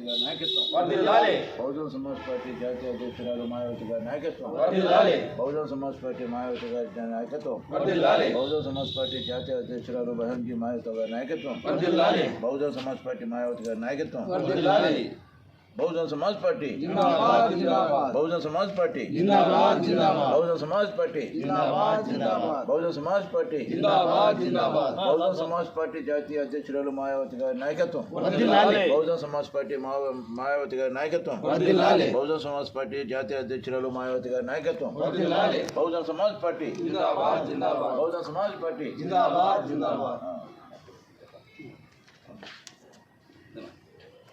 గారి నాయకత్వం వర్ధిల్లాలి బహుజన సమాజ్ పార్టీ జాతీయ అధ్యక్షురాలు మాయావతి గారి నాయకత్వం వర్ధిల్లాలి బహుజన సమాజ్ పార్టీ జాతీయ అధ్యక్షురాలు మాయావతి గారి నాయకత్వం వర్ధిల్లాలి బహుజన సమాజ్ పార్టీ మాయావతి గారి నాయకత్వం వర్ధిల్లాలి బహుజన సమాజ్ పార్టీ జాతీయ అధ్యక్షురాలు బహంజీ మాయావతి గారి నాయకత్వం వర్ధిల్లాలి బహుజన బహుజన సమాజ్ పార్టీ. జిందాబాద్ జిందాబాద్. బహుజన సమాజ్ పార్టీ. జిందాబాద్ జిందాబాద్. బహుజన సమాజ్ పార్టీ. జిందాబాద్ జిందాబాద్. బహుజన సమాజ్ పార్టీ. జిందాబాద్ జిందాబాద్. బహుజన సమాజ్ పార్టీ జాతీయ అధ్యక్షురాలు మాయావతి గారి నాయకత్వం. బహుజన సమాజ్ పార్టీ మా- మాయావతి గారి నాయకత్వం. బహుజన సమాజ్ పార్టీ జాతీయ అధ్యక్షురాలు మాయావతి గారి నాయకత్వం. బహుజన సమాజ్ పార్టీ. జిందాబాద్ జిందాబాద్. బహుజన సమాజ్ పార్టీ. జిందాబాద్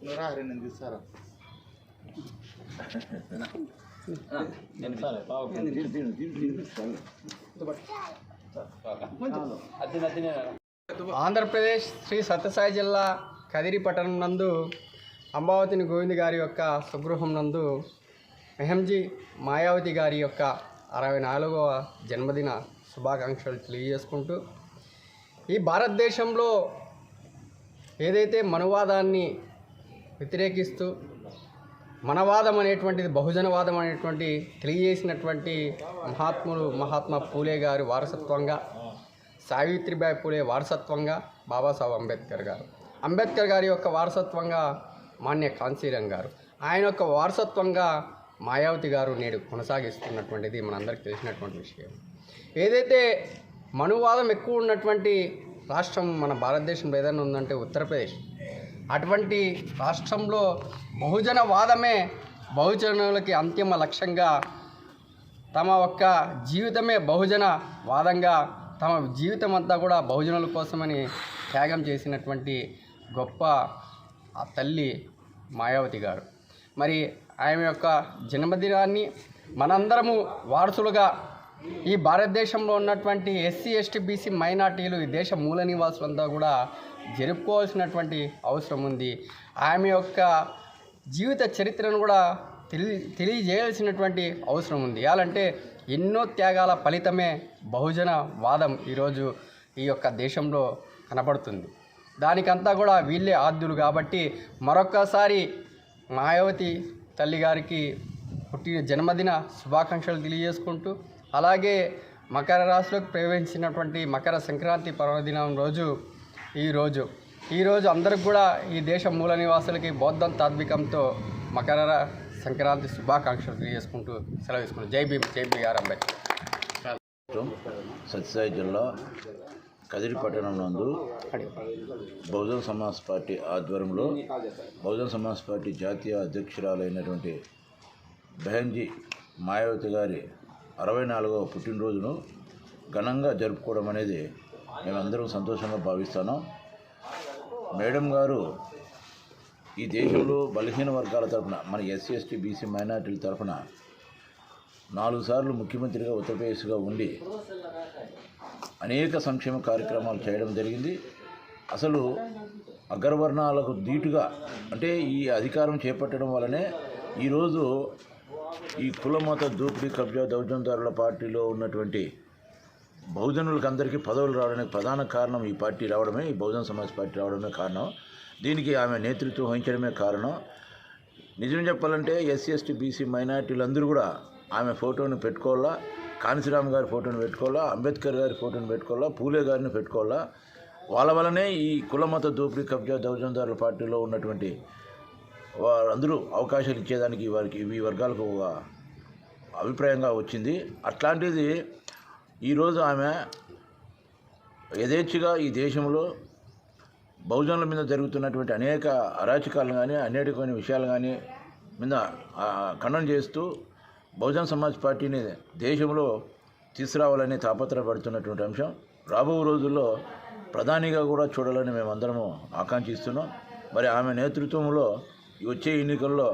తిను, తిను, చాలు. ఆంధ్రప్రదేశ్ శ్రీ సత్యసాయి జిల్లా కదిరి పట్టణం నందు అంబావతిని గోవింద్ గారి యొక్క స్వగృహం నందు మెహంజీ మాయావతి గారి యొక్క అరవై నాలుగవ జన్మదిన శుభాకాంక్షలు తెలియజేసుకుంటూ ఈ భారతదేశంలో ఏదైతే మనువాదాన్ని వ్యతిరేకిస్తూ మనవాదం అనేటువంటిది బహుజనవాదం అనేటువంటి తెలియజేసినటువంటి మహాత్ములు మహాత్మా పూలే గారి వారసత్వంగా సావిత్రిబాయి పూలే వారసత్వంగా బాబాసాహెబ్ అంబేద్కర్ గారు. అంబేద్కర్ గారి యొక్క వారసత్వంగా మాన్య కాంశీరం గారు. ఆయన యొక్క వారసత్వంగా మాయావతి గారు నేడు కొనసాగిస్తున్నటువంటిది మనందరికీ తెలిసినటువంటి విషయం. ఏదైతే మనువాదం ఎక్కువ ఉన్నటువంటి రాష్ట్రం మన భారతదేశంలో ఏదైనా ఉందంటే ఉత్తరప్రదేశ్. అటువంటి రాష్ట్రంలో బహుజన వాదమే బహుజనులకి అంతిమ లక్ష్యంగా తమ యొక్క జీవితమే బహుజన వాదంగా తమ జీవితం అంతా కూడా బహుజనుల కోసమని త్యాగం చేసినటువంటి గొప్ప ఆ తల్లి మాయావతి గారు. మరి ఆమె యొక్క జన్మదినాన్ని మనందరము వారసులుగా ఈ భారతదేశంలో ఉన్నటువంటి ఎస్సీ ఎస్టీ బీసీ మైనార్టీలు ఈ దేశ మూల నివాసులంతా కూడా జరుపుకోవాల్సినటువంటి అవసరం ఉంది. ఆమె యొక్క జీవిత చరిత్రను కూడా తెలి తెలియజేయాల్సినటువంటి అవసరం ఉంది. ఎలాంటే ఎన్నో త్యాగాల ఫలితమే బహుజన వాదం ఈరోజు ఈ యొక్క దేశంలో కనపడుతుంది దానికంతా కూడా వీళ్ళే ఆద్యులు కాబట్టి మరొక్కసారి మాయావతి తల్లి గారికి పుట్టిన జన్మదిన శుభాకాంక్షలు తెలియజేసుకుంటూ అలాగే మకర రాశిలోకి ప్రవేశించినటువంటి మకర సంక్రాంతి పర్వదినం రోజు ఈరోజు ఈరోజు అందరికి కూడా ఈ దేశ మూల నివాసులకి బౌద్ధం తాత్వికంతో మకర సంక్రాంతి శుభాకాంక్షలు తెలియజేసుకుంటూ సెలవు తీసుకుంటూ జై భీమ్ జై బిఆర్ అంబేద్కర్. సత్యసాయి జిల్లా కదిరి పట్టణం నందు బహుజన సమాజ్ పార్టీ ఆధ్వర్యంలో బహుజన సమాజ్ పార్టీ జాతీయ అధ్యక్షురాలైనటువంటి బెహంజీ మాయావతి గారి అరవై నాలుగవ పుట్టినరోజును ఘనంగా జరుపుకోవడం అనేది మేమందరం సంతోషంగా భావిస్తాను మేడం గారు ఈ దేశంలో బలహీన వర్గాల తరఫున మన ఎస్సీ ఎస్టీ బీసీ మైనార్టీల తరఫున నాలుగు సార్లు ముఖ్యమంత్రిగా ఉత్తరప్రదేశ్గా ఉండి అనేక సంక్షేమ కార్యక్రమాలు చేయడం జరిగింది. అసలు అగ్రవర్ణాలకు ధీటుగా అంటే ఈ అధికారం చేపట్టడం వల్లనే ఈరోజు ఈ కులమత దూపిడి కబ్జా దౌర్జందారుల పార్టీలో ఉన్నటువంటి బహుజనులకు అందరికీ పదవులు రావడానికి ప్రధాన కారణం ఈ పార్టీ రావడమే ఈ బహుజన సమాజ్ పార్టీ రావడమే కారణం. దీనికి ఆమె నేతృత్వం వహించడమే కారణం. నిజం చెప్పాలంటే ఎస్సీ ఎస్టీ బీసీ మైనార్టీలందరూ కూడా ఆమె ఫోటోని పెట్టుకోవాలా కాంశీరామ్ గారి ఫోటోని పెట్టుకోవాలా అంబేద్కర్ గారి ఫోటోని పెట్టుకోవాలా పూలే గారిని పెట్టుకోవాలా. వాళ్ళ వల్లనే ఈ కులమత దోపిడీ కబ్జా దౌర్జందారుల పార్టీలో ఉన్నటువంటి వారందరూ అవకాశాలు ఇచ్చేదానికి వారికి ఈ వర్గాలకు ఒక అభిప్రాయంగా వచ్చింది. అట్లాంటిది ఈరోజు ఆమె యథేచ్ఛగా ఈ దేశంలో బహుజనుల మీద జరుగుతున్నటువంటి అనేక అరాచకాలు కానీ అనేకమైన విషయాలు కానీ మీద ఆ, ఖండన చేస్తూ బహుజన సమాజ్ పార్టీని దేశంలో తీసుకురావాలని తాపత్రపడుతున్నటువంటి అంశం. రాబో రోజుల్లో ప్రధానిగా కూడా చూడాలని మేమందరము ఆకాంక్షిస్తున్నాం. మరి ఆమె నేతృత్వంలో ఈ వచ్చే ఎన్నికల్లో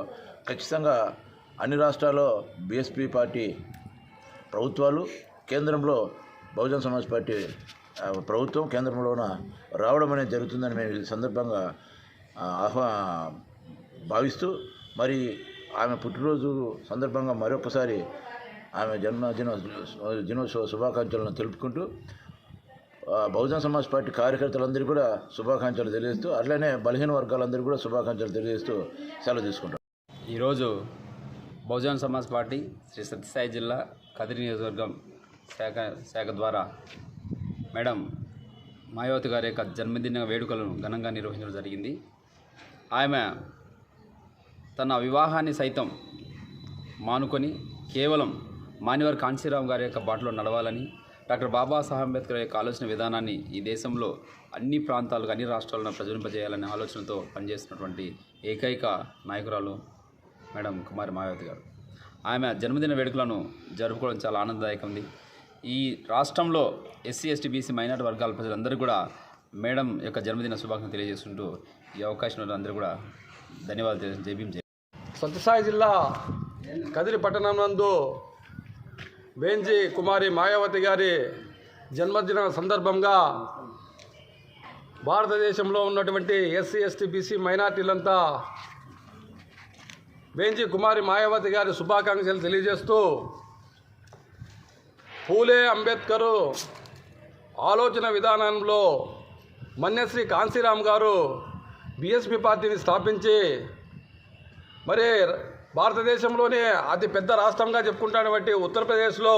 ఖచ్చితంగా అన్ని రాష్ట్రాల్లో బీఎస్పీ పార్టీ ప్రభుత్వాలు కేంద్రంలో బహుజన సమాజ్ పార్టీ ప్రభుత్వం కేంద్రంలోన రావడం అనేది జరుగుతుందని మేము ఈ సందర్భంగా ఆహ్వా భావిస్తూ మరి ఆమె పుట్టినరోజు సందర్భంగా మరొకసారి ఆమె జన్మదిన దినోత్సవ శుభాకాంక్షలను తెలుపుకుంటూ బహుజన సమాజ్ పార్టీ కార్యకర్తలందరూ కూడా శుభాకాంక్షలు తెలియజేస్తూ అట్లనే బలహీన వర్గాలందరూ కూడా శుభాకాంక్షలు తెలియజేస్తూ సెలవు తీసుకుంటాం. ఈరోజు బహుజన సమాజ్ పార్టీ శ్రీ సత్యసాయి జిల్లా కదిరి నియోజకవర్గం శాఖ శాఖ ద్వారా మేడం మాయావతి గారి యొక్క జన్మదిన వేడుకలను ఘనంగా నిర్వహించడం జరిగింది. ఆమె తన వివాహాన్ని సైతం మానుకొని కేవలం మానివర్ కాంచీరామ్ గారి యొక్క బాటలో నడవాలని డాక్టర్ బాబాసాహెబ్ అంబేద్కర్ యొక్క ఆలోచన విధానాన్ని ఈ దేశంలో అన్ని ప్రాంతాలకు అన్ని రాష్ట్రాలను ప్రచురింపజేయాలనే ఆలోచనతో పనిచేస్తున్నటువంటి ఏకైక నాయకురాలు మేడం కుమారి మాయావతి గారు. ఆమె జన్మదిన వేడుకలను జరుపుకోవడం చాలా ఆనందదాయకం ఉంది ఈ రాష్ట్రంలో ఎస్సీ ఎస్టీ బీసీ మైనార్టీ వర్గాల ప్రజలందరూ కూడా మేడం యొక్క జన్మదిన శుభాకాంక్షలు తెలియజేస్తుంటూ ఈ అవకాశం అందరూ కూడా ధన్యవాదాలు తెలియజేసి జయభీం జయ సత్యసాయి జిల్లా కదిరి పట్టణం నందు బేంజి కుమారి మాయావతి గారి జన్మదిన సందర్భంగా భారతదేశంలో ఉన్నటువంటి ఎస్సీ ఎస్టీ బీసీ మైనార్టీలంతా బేంజి కుమారి మాయావతి గారి శుభాకాంక్షలు తెలియజేస్తూ పూలే అంబేద్కరు ఆలోచన విధానంలో మన్యశ్రీ కాంశీరామ్ గారు బిఎస్పి పార్టీని స్థాపించి మరి భారతదేశంలోనే అతి పెద్ద రాష్ట్రంగా చెప్పుకుంటానబట్టి ఉత్తరప్రదేశ్లో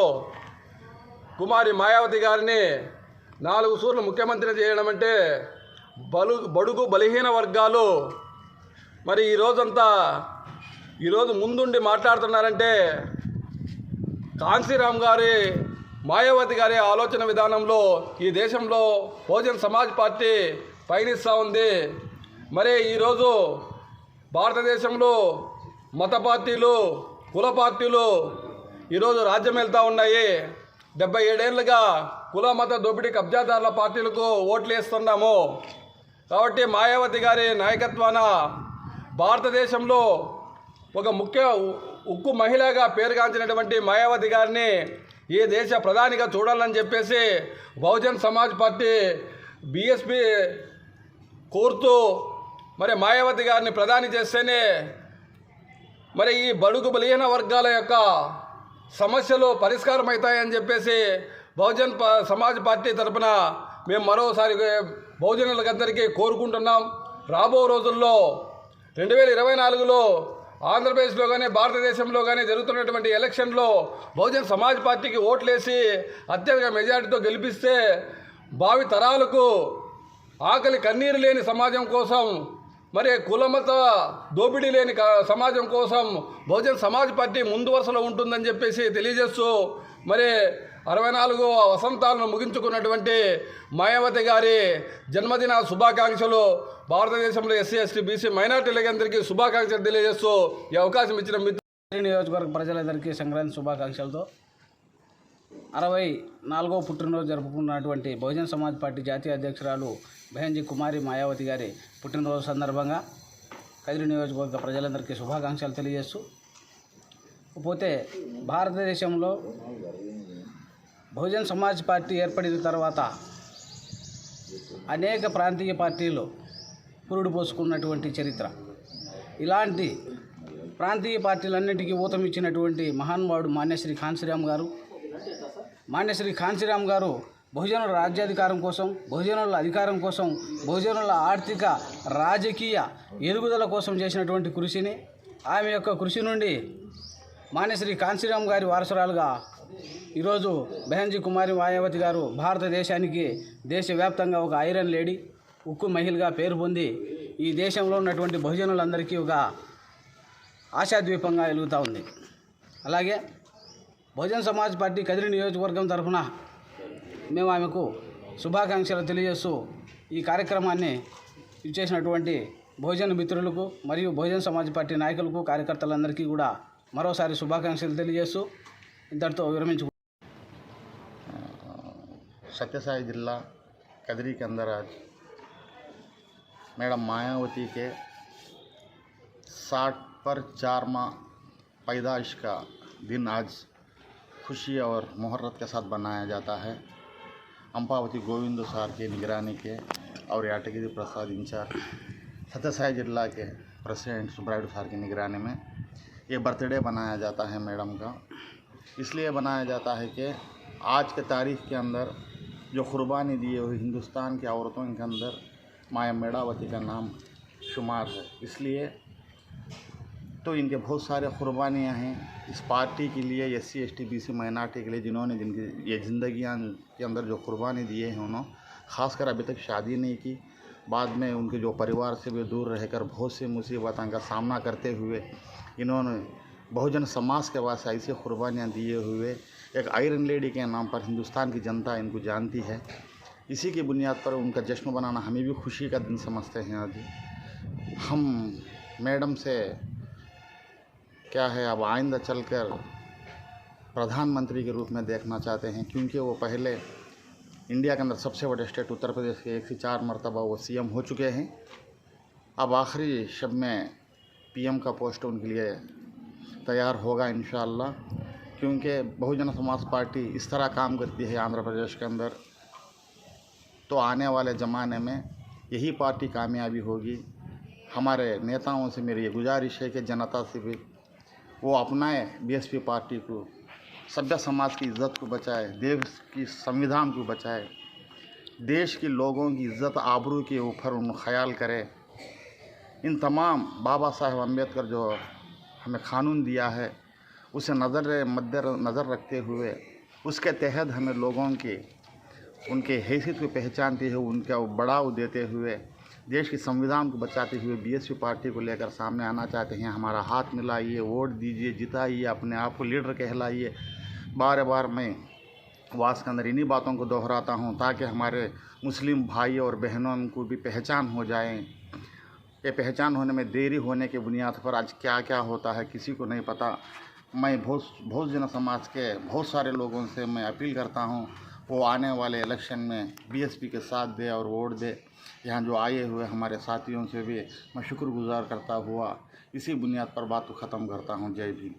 కుమారి మాయావతి గారిని నాలుగు సూర్లు ముఖ్యమంత్రి చేయడం అంటే బలు బడుగు బలహీన వర్గాలు మరి ఈ రోజంతా ఈరోజు ముందుండి మాట్లాడుతున్నారంటే కాంశీరామ్ గారి మాయావతి గారి ఆలోచన విధానంలో ఈ దేశంలో బహుజన్ సమాజ్ పార్టీ పయనిస్తూ ఉంది. మరి ఈరోజు భారతదేశంలో మత పార్టీలు కుల పార్టీలు ఈరోజు రాజ్యం వెళ్తూ ఉన్నాయి. డెబ్బై ఏడేళ్ళుగా కుల మత దోపిడీ కబ్జాదారుల పార్టీలకు ఓట్లు వేస్తున్నాము. కాబట్టి మాయావతి గారి నాయకత్వాన భారతదేశంలో ఒక ముఖ్య ఉ- ఉక్కు మహిళగా పేరుగాంచినటువంటి మాయావతి గారిని ఈ దేశ ప్రధానిగా చూడాలని చెప్పేసి బహుజన్ సమాజ్ పార్టీ బీఎస్పీ కోరుతూ మరి మాయావతి గారిని ప్రధాని చేస్తేనే మరి ఈ బడుగు బలిహీన వర్గాల యొక్క సమస్యలు పరిష్కారం అవుతాయని చెప్పేసి బహుజన్ ప సమాజ్ పార్టీ తరపున మేము మరోసారి బహుజనులకందరికీ కోరుకుంటున్నాం. రాబో రోజుల్లో రెండు వేల ఇరవై నాలుగులో ఆంధ్రప్రదేశ్లో కానీ భారతదేశంలో కానీ జరుగుతున్నటువంటి ఎలక్షన్లో బహుజన్ సమాజ్ పార్టీకి ఓట్లేసి అత్యధిక మెజారిటీతో గెలిపిస్తే భావి తరాలకు ఆకలి కన్నీరు లేని సమాజం కోసం మరి కులమత దోపిడీ లేని సమాజం కోసం బహుజన్ సమాజ్ పార్టీ ముందు వరుసలో ఉంటుందని చెప్పేసి తెలియజేస్తూ మరి అరవై నాలుగు వసంతాలను ముగించుకున్నటువంటి మాయావతి గారి జన్మదిన శుభాకాంక్షలు భారతదేశంలో ఎస్సీ ఎస్టీ బీసీ మైనార్టీలందరికీ శుభాకాంక్షలు తెలియజేస్తూ ఈ అవకాశం ఇచ్చిన మిత్రులు నియోజకవర్గ ప్రజలందరికీ సంక్రాంతి శుభాకాంక్షలతో అరవై నాలుగో పుట్టినరోజు జరుపుకున్నటువంటి బహుజన్ సమాజ్ పార్టీ జాతీయ అధ్యక్షురాలు బెహంజీ కుమారి మాయావతి గారి పుట్టినరోజు సందర్భంగా కదిరి నియోజకవర్గ ప్రజలందరికీ శుభాకాంక్షలు తెలియజేస్తూ పోతే భారతదేశంలో బహుజన్ సమాజ్ పార్టీ ఏర్పడిన తర్వాత అనేక ప్రాంతీయ పార్టీలు పురుడు పోసుకున్నటువంటి చరిత్ర. ఇలాంటి ప్రాంతీయ పార్టీలన్నింటికీ ఊతమిచ్చినటువంటి మహానుభావుడు మాన్యశ్రీ కాన్సిరామ్ గారు. మాన్యశ్రీ కాన్సిరామ్ గారు బహుజనుల రాజ్యాధికారం కోసం బహుజనుల అధికారం కోసం బహుజనుల ఆర్థిక రాజకీయ ఎదుగుదల కోసం చేసినటువంటి కృషిని ఆమె యొక్క కృషి నుండి మాన్యశ్రీ కాంశీరామ్ గారి వారసురాలుగా ఈరోజు బెహంజీ కుమారి మాయావతి గారు భారతదేశానికి దేశవ్యాప్తంగా ఒక ఐరన్ లేడీ ఉక్కు మహిళగా పేరు పొంది ఈ దేశంలో ఉన్నటువంటి బహుజనులందరికీ ఒక ఆశాద్వీపంగా వెలుగుతూ ఉంది. అలాగే బహుజన్ సమాజ్ పార్టీ కదిరి నియోజకవర్గం తరఫున మేము ఆమెకు శుభాకాంక్షలు తెలియజేస్తూ ఈ కార్యక్రమాన్ని ఇచ్చేసినటువంటి బహుజన మిత్రులకు మరియు బహుజన్ సమాజ్ పార్టీ నాయకులకు కార్యకర్తలందరికీ కూడా మరోసారి శుభాకాంక్షలు తెలియజేస్తూ ఇంతటితో విరమించు सत्यसाई जिला कदरी के अंदर आज मैडम मायावती के साठ पर चार माह पैदाइश का दिन आज खुशी और मुहर्रत के साथ बनाया जाता है अम्पावती गोविंद सार की निगरानी के और याटगिरी प्रसाद इंचार्ज सत्यसाई जिला के प्रेसिडेंट सुब्रायडू सार की निगरानी में ये बर्थडे बनाया जाता है मैडम का इसलिए बनाया जाता है कि आज के तारीख के अंदर जो कुर्बानी दिए हुए हिंदुस्तान की औरतों के अंदर माया मेड़ावती का नाम शुमार है। इसलिए तो इनके बहुत सारे कुर्बानियाँ हैं इस पार्टी के लिए S C S T B C minority के लिए, जिन्होंने जिनकी ये ज़िंदगियाँ के अंदर जो कुर्बानी दिए हैं उन्होंने खासकर अभी तक शादी नहीं की, बाद में उनके जो परिवार से भी दूर रहकर बहुत सी मुसीबतों का सामना करते हुए इन्होंने बहुजन समाज के वास्ते ऐसी कुर्बानियाँ दिए हुए एक आयरन लेडी के नाम पर हिंदुस्तान की जनता इनको जानती है। इसी की बुनियाद पर उनका जश्न बनाना हमें भी खुशी का दिन समझते हैं आज। हम मैडम से क्या है, अब आइंदा चलकर प्रधानमंत्री के रूप में देखना चाहते हैं, क्योंकि वो पहले इंडिया के अंदर सबसे बड़े स्टेट उत्तर प्रदेश के एक से चार मरतबा वो सीएम हो चुके हैं। अब आखिरी शब में पीएम का पोस्ट उनके लिए तैयार होगा इन क्योंकि बहुजन समाज पार्टी इस तरह काम करती है आंध्र प्रदेश के अंदर। तो आने वाले ज़माने में यही पार्टी कामयाबी होगी। हमारे नेताओं से मेरी ये गुजारिश है कि जनता से भी वो अपनाए बीएसपी पार्टी को, सभ्य समाज की इज़्ज़त को बचाए, देश की संविधान को बचाए, देश के लोगों की इज़्ज़त आबरू के ऊपर उन ख्याल करे। इन तमाम बाबा साहेब अंबेडकर जो हमें कानून दिया है, उसे नज़र मद्द नज़र रखते हुए, उसके तहत हमें लोगों की, उनके हैसियत को पहचानते हुए, उनका बढ़ाव देते हुए, देश के संविधान को बचाते हुए बीएसपी पार्टी को लेकर सामने आना चाहते हैं। हमारा हाथ मिलाइए, वोट दीजिए, जिताइए, अपने आप को लीडर कहलाइए। बार बार मैं वास के अंदर इन्हीं बातों को दोहराता हूँ, ताकि हमारे मुस्लिम भाई और बहनों को भी पहचान हो जाए। ये पहचान होने में देरी होने के बुनियाद पर आज क्या क्या होता है, किसी को नहीं पता। मैं बहुत बहुत जन समाज के बहुत सारे लोगों से मैं अपील करता हूँ, वो आने वाले इलेक्शन में बीएसपी के साथ दे और वोट दे। यहाँ जो आए हुए हमारे साथियों से भी मैं शुक्रगुजार करता हुआ इसी बुनियाद पर बात को ख़त्म करता हूँ। जय भीम।